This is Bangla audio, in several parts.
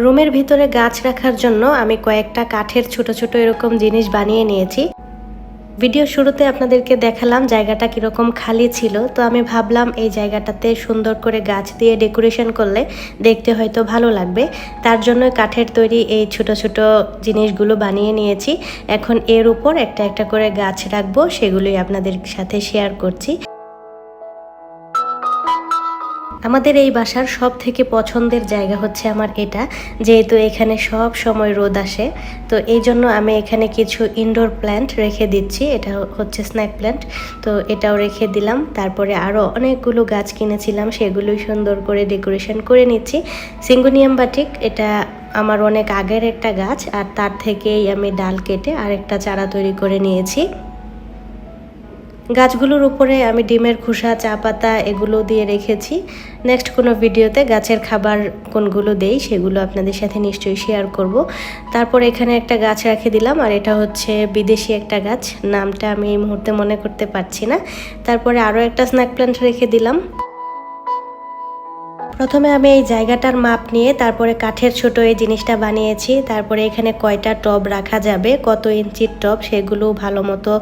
রুমের ভিতরে গাছ রাখার জন্য আমি কয়েকটা কাঠের ছোট ছোট এরকম জিনিস বানিয়ে নিয়েছি। ভিডিও শুরুতে আপনাদেরকে দেখালাম জায়গাটা কীরকম খালি ছিল, তো আমি ভাবলাম এই জায়গাটাতে সুন্দর করে গাছ দিয়ে ডেকোরেশন করলে দেখতে হয়তো ভালো লাগবে। তার জন্য কাঠের তৈরি এই ছোট ছোট জিনিসগুলো বানিয়ে নিয়েছি। এখন এর উপর একটা একটা করে গাছ রাখব, সেগুলোই আপনাদের সাথে শেয়ার করছি। আমাদের এই বাসার সব থেকে পছন্দের জায়গা হচ্ছে আমার এটা, যেহেতু এখানে সব সময় রোদ আসে। তো এই জন্য আমি এখানে কিছু ইনডোর প্ল্যান্ট রেখে দিচ্ছি, এটা হচ্ছে স্ন্যাক প্ল্যান্ট তো এটাও রেখে দিলাম। তারপরে আরও অনেকগুলো গাছ কিনেছিলাম, সেগুলোই সুন্দর করে ডেকোরেশন করে নিচ্ছি। সিঙ্গুনিয়াম বাটিক, এটা আমার অনেক আগের একটা গাছ, আর তার থেকেই আমি ডাল কেটে আরেকটা চারা তৈরি করে নিয়েছি। গাছগুলোর উপরে আমি ডিমের খোসা, চা পাতা এগুলো দিয়ে রেখেছি। নেক্সট কোনো ভিডিওতে গাছের খাবার কোনগুলো দেই সেগুলো আপনাদের সাথে নিশ্চয়ই শেয়ার করব। তারপর এখানে একটা গাছ রেখে দিলাম আর এটা হচ্ছে বিদেশি একটা গাছ। নামটা আমি এই মুহূর্তে মনে করতে পারছি না। তারপরে আরও একটা স্ন্যাক প্ল্যান্ট রেখে দিলাম। প্রথমে আমি এই জায়গাটার মাপ নিয়ে তারপরে কাঠের ছোট এই জিনিসটা বানিয়েছি। তারপরে এখানে কয়টা টব রাখা যাবে, কত ইঞ্চির টব সেগুলো ভালো মতো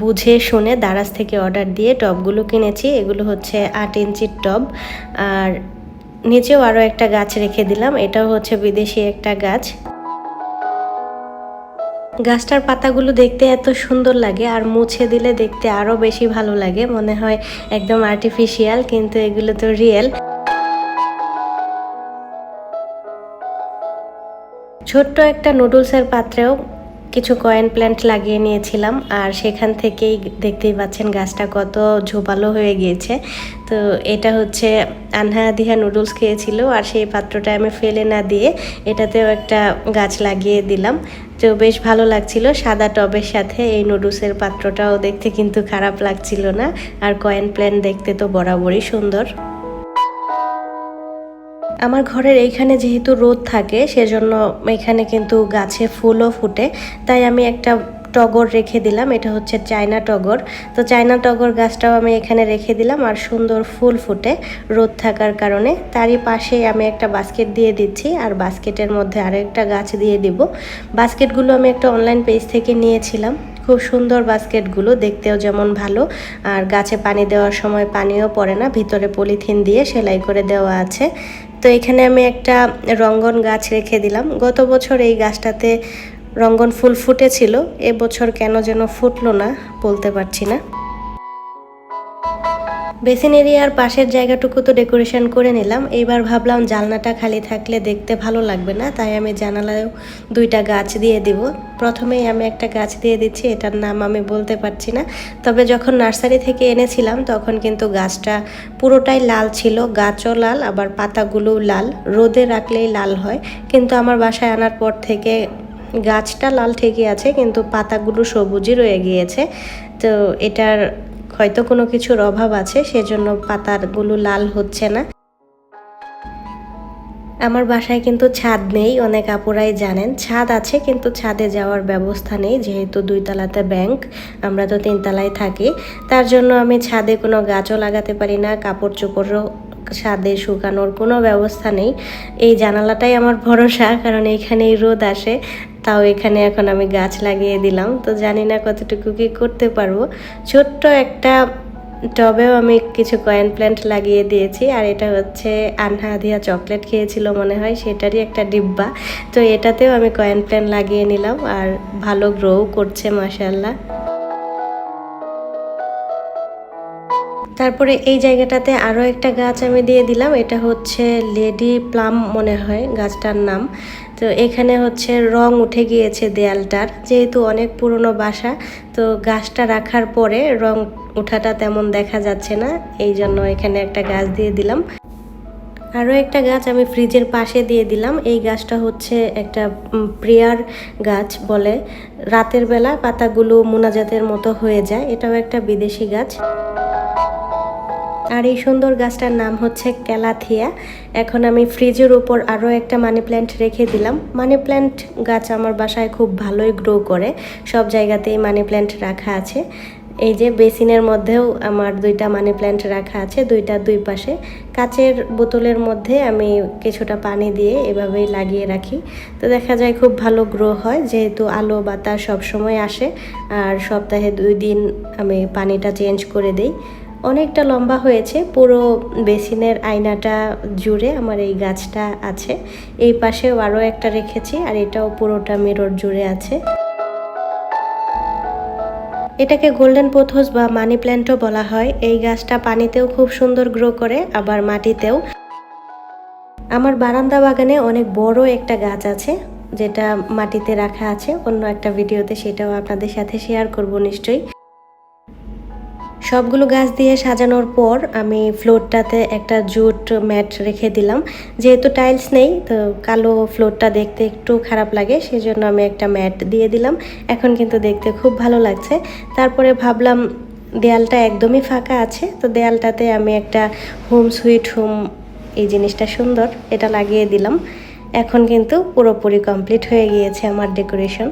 বুঝে শুনে দারাজ থেকে অর্ডার দিয়ে টবগুলো কিনেছি। এগুলো হচ্ছে আট ইঞ্চির টব। আর নিচেও আরও একটা গাছ রেখে দিলাম, এটাও হচ্ছে বিদেশি একটা গাছ। গাছটার পাতাগুলো দেখতে এত সুন্দর লাগে আর মুছে দিলে দেখতে আরও বেশি ভালো লাগে। মনে হয় একদম আর্টিফিশিয়াল কিন্তু এগুলো তো রিয়েল ছোট্ট একটা নুডলসের পাত্রেও কিছু কয়েন প্ল্যান্ট লাগিয়ে নিয়েছিলাম, আর সেখান থেকেই দেখতেই পাচ্ছেন গাছটা কত ঝোপালো হয়ে গিয়েছে। তো এটা হচ্ছে আনহা দিহা নুডলস খেয়েছিল, আর সেই পাত্রটা আমি ফেলে না দিয়ে এটাতেও একটা গাছ লাগিয়ে দিলাম। তো বেশ ভালো লাগছিল, সাদা টবের সাথে এই নুডলসের পাত্রটাও দেখতে কিন্তু খারাপ লাগছিল না, আর কয়েন প্ল্যান্ট দেখতে তো বরাবরই সুন্দর। আমার ঘরের এইখানে যেহেতু রোদ থাকে, সেজন্য এখানে কিন্তু গাছে ফুলও ফুটে। তাই আমি একটা টগর রেখে দিলাম, এটা হচ্ছে চায়না টগর। তো চায়না টগর গাছটাও আমি এখানে রেখে দিলাম আর সুন্দর ফুল ফুটে রোদ থাকার কারণে। তারই পাশে আমি একটা বাস্কেট দিয়ে দিচ্ছি আর বাস্কেটের মধ্যে আরেকটা গাছ দিয়ে দিব। বাস্কেটগুলো আমি একটা অনলাইন পেজ থেকে নিয়েছিলাম। খুব সুন্দর বাস্কেটগুলো, দেখতেও যেমন ভালো। আর গাছে পানি দেওয়ার সময় পানিও পড়ে না, ভিতরে পলিথিন দিয়ে সেলাই করে দেওয়া আছে। তো এখানে আমি একটা রঙ্গন গাছ রেখে দিলাম। গত বছর এই গাছটাতে রঙ্গন ফুল ফুটেছিল, এবছর কেন যেন ফুটলো না বলতে পারছি না। বেসিন এরিয়ার পাশের জায়গাটুকু তো ডেকোরেশন করে নিলাম। এইবার ভাবলাম জানলাটা খালি থাকলে দেখতে ভালো লাগবে না, তাই আমি জানালায়ও দুইটা গাছ দিয়ে দিব। প্রথমেই আমি একটা গাছ দিয়ে দিচ্ছি, এটার নাম আমি বলতে পারছি না। তবে যখন নার্সারি থেকে এনেছিলাম, তখন কিন্তু গাছটা পুরোটাই লাল ছিল, গাছও লাল, আবার পাতাগুলোও লাল। রোদে রাখলেই লাল হয়, কিন্তু আমার বাসায় আনার পর থেকে গাছটা লাল ঠিকই আছে, কিন্তু পাতাগুলো সবুজই রয়ে গিয়েছে। তো এটার হয়তো কোনো কিছুর অভাব আছে, সেজন্য পাতাগুলো লাল হচ্ছে না। আমার বাসায় কিন্তু ছাদ নেই, অনেক আপুরাই জানেন। ছাদ আছে কিন্তু ছাদে যাওয়ার ব্যবস্থা নেই, যেহেতু দুই তলাতে ব্যাংক, আমরা তো তিনতলায় থাকি। তার জন্য আমি ছাদে কোনো গাছও লাগাতে পারি না কাপড় চোপড়ও ছাদে শুকানোর কোনো ব্যবস্থা নেই। এই জানালাটাই আমার ভরসা, কারণ এইখানেই রোদ আসে। তাও এখানে এখন আমি গাছ লাগিয়ে দিলাম। তো জানি না কতটুকু কি করতে পারব। ছোট্ট একটা টবেও আমি কিছু কয়েন প্ল্যান্ট লাগিয়ে দিয়েছি। আর এটা হচ্ছে আনহা দিয়া চকলেট খেয়েছিল মনে হয়, সেটারই একটা ডিব্বা। তো এটাতেও আমি কয়েন প্ল্যান্ট লাগিয়ে নিলাম। আর ভালো গ্রোও করছে মাসাল্লাহ তারপরে এই জায়গাটাতে আরও একটা গাছ আমি দিয়ে দিলাম। এটা হচ্ছে লেডি প্লাম মনে হয় গাছটার নাম। তো এখানে হচ্ছে রং উঠে গিয়েছে দেয়ালটার। যেহেতু অনেক পুরনো বাসা, তো গাছটা রাখার পরে রং উঠাটা তেমন দেখা যাচ্ছে না। এই জন্য এখানে একটা গাছ দিয়ে দিলাম। আরও একটা গাছ আমি ফ্রিজের পাশে দিয়ে দিলাম। এই গাছটা হচ্ছে একটা প্রেয়ার গাছ বলে। রাতের বেলা পাতাগুলো মোনাজাতের মতো হয়ে যায়। এটাও একটা বিদেশি গাছ। আর এই সুন্দর গাছটার নাম হচ্ছে ক্যালাথিয়া। এখন আমি ফ্রিজের উপর আরও একটা মানি প্ল্যান্ট রেখে দিলাম। মানি প্ল্যান্ট গাছ আমার বাসায় খুব ভালোই গ্রো করে। সব জায়গাতেই মানি প্ল্যান্ট রাখা আছে। এই যে বেসিনের মধ্যেও আমার দুইটা মানি প্ল্যান্ট রাখা আছে, দুইটা দুই পাশে। কাচের বোতলের মধ্যে আমি কিছুটা পানি দিয়ে এভাবেই লাগিয়ে রাখি। তো দেখা যায় খুব ভালো গ্রো হয়, যেহেতু আলো বাতাস সবসময় আসে। আর সপ্তাহে দুই দিন আমি পানিটা চেঞ্জ করে দিই। অনেকটা লম্বা হয়েছে, পুরো বেসিনের আয়নাটা জুড়ে আমার এই গাছটা আছে। এই পাশেও আরও একটা রেখেছি আর এটাও পুরোটা মিরর জুড়ে আছে। এটাকে গোল্ডেন পোথস বা মানি প্ল্যান্টও বলা হয়। এই গাছটা পানিতেও খুব সুন্দর গ্রো করে, আবার মাটিতেও। আমার বারান্দা বাগানে অনেক বড় একটা গাছ আছে, যেটা মাটিতে রাখা আছে। অন্য একটা ভিডিওতে সেটাও আপনাদের সাথে শেয়ার করব নিশ্চয়ই। সবগুলো গাছ দিয়ে সাজানোর পর আমি ফ্লোরটাতে একটা জুট ম্যাট রেখে দিলাম। যেহেতু টাইলস নেই, তো কালো ফ্লোরটা দেখতে একটু খারাপ লাগে, সেজন্য আমি একটা ম্যাট দিয়ে দিলাম। এখন কিন্তু দেখতে খুব ভালো লাগছে। তারপরে ভাবলাম দেয়ালটা একদমই ফাঁকা আছে, তো দেয়ালটাতে আমি একটা হোম সুইট হোম, এই জিনিসটা সুন্দর, এটা লাগিয়ে দিলাম। এখন কিন্তু পুরোপুরি কমপ্লিট হয়ে গিয়েছে আমার ডেকোরেশন।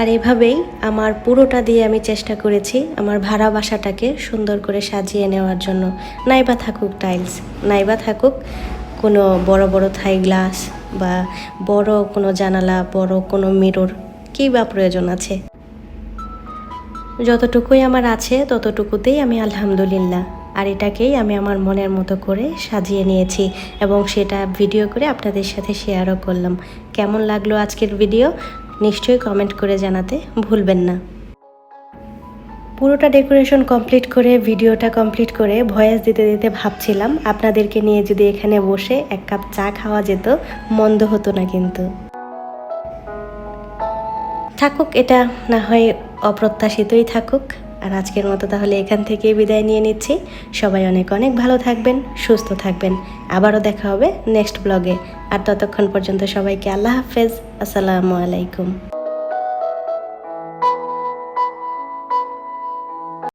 আর এভাবেই আমার পুরোটা দিয়ে আমি চেষ্টা করেছি আমার ভাড়া বাসাটাকে সুন্দর করে সাজিয়ে নেওয়ার জন্য। নাইবা থাকুক টাইলস নাইবা থাকুক কোনো বড় বড় থাই গ্লাস বা বড় কোনো জানালা, বড় কোনো মিরর কী বা প্রয়োজন আছে। যতটুকুই আমার আছে, ততটুকুতেই আমি আলহামদুলিল্লাহ। আর এটাকেই আমি আমার মনের মতো করে সাজিয়ে নিয়েছি এবং সেটা ভিডিও করে আপনাদের সাথে শেয়ারও করলাম। কেমন লাগল আজকের ভিডিও নিশ্চয়ই কমেন্ট করে জানাতে ভুলবেন না। পুরোটা ডেকোরেশন কমপ্লিট করে ভিডিওটা কমপ্লিট করে ভয়েস দিতে দিতে ভাবছিলাম আপনাদেরকে নিয়ে যদি এখানে বসে এক কাপ চা খাওয়া যেত, মন্দ হতো না কিন্তু। থাকুক এটা, না হয় অপ্রত্যাশিতই থাকুক। আর আজকের মতো তাহলে এখান থেকেই বিদায় নিয়ে নিচ্ছি। সবাই অনেক অনেক ভালো থাকবেন, সুস্থ থাকবেন। আবারও দেখা হবে নেক্সট ব্লগে। আর ততক্ষণ পর্যন্ত সবাইকে আল্লাহ হাফেজ। আসসালামু আলাইকুম।